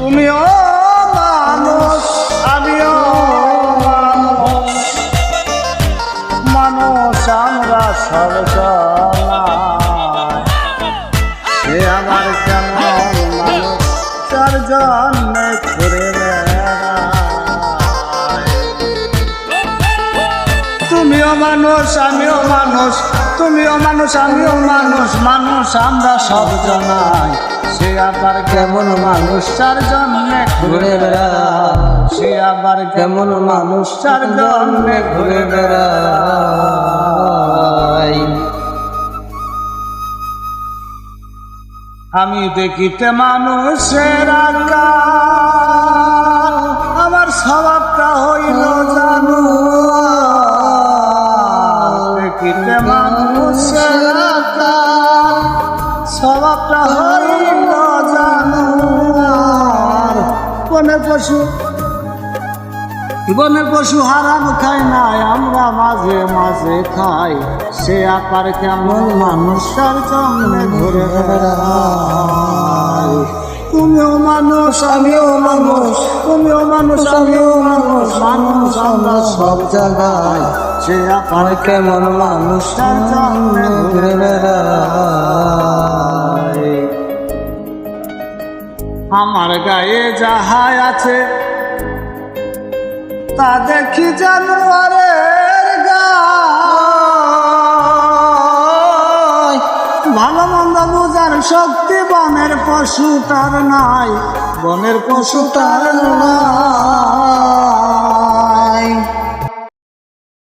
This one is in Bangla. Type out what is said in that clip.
তুমিও মানুষ আমিও মানুষ। আমরা সব সে আমার কেমন মানুষ চার জন্মে ঘুরে তুমিও মানুষ আমিও মানুষ তুমিও মানুষ আমিও মানুষ মানুষ, আমরা সব জনাই আবার কেমন মানুষ চার জন্মে ঘুরে বেড়ায়? সে আবার কেমন মানুষ চার জন্মে ঘুরে বেড়ায়? আমি দেখিতে মানুষের আমার স্বভাবটা হইল জানো। দেখিতে মানুষের স্বভাবটা হইল পশু। বনের পশু হারাম খায় নাই, আমরা মাঝে মাঝে খাই। সে আকার কেমন মানুষের জন্মে ঘুরে বেড়ায়। তুমিও মানুষ, আমিও মানুষ, তুমিও মানুষ, আমিও মানুষ মানুষ আমরা সব জায়গায় সে আকার কেমন মানুষের জন্মে ঘুরে বেড়ায়। আমার গায়ে যাহাই আছে, তা দেখি জানোয়ারের গায়। ভালো মন্দ বুঝার শক্তি বনের পশু তার নাই, বনের পশু তার নাই।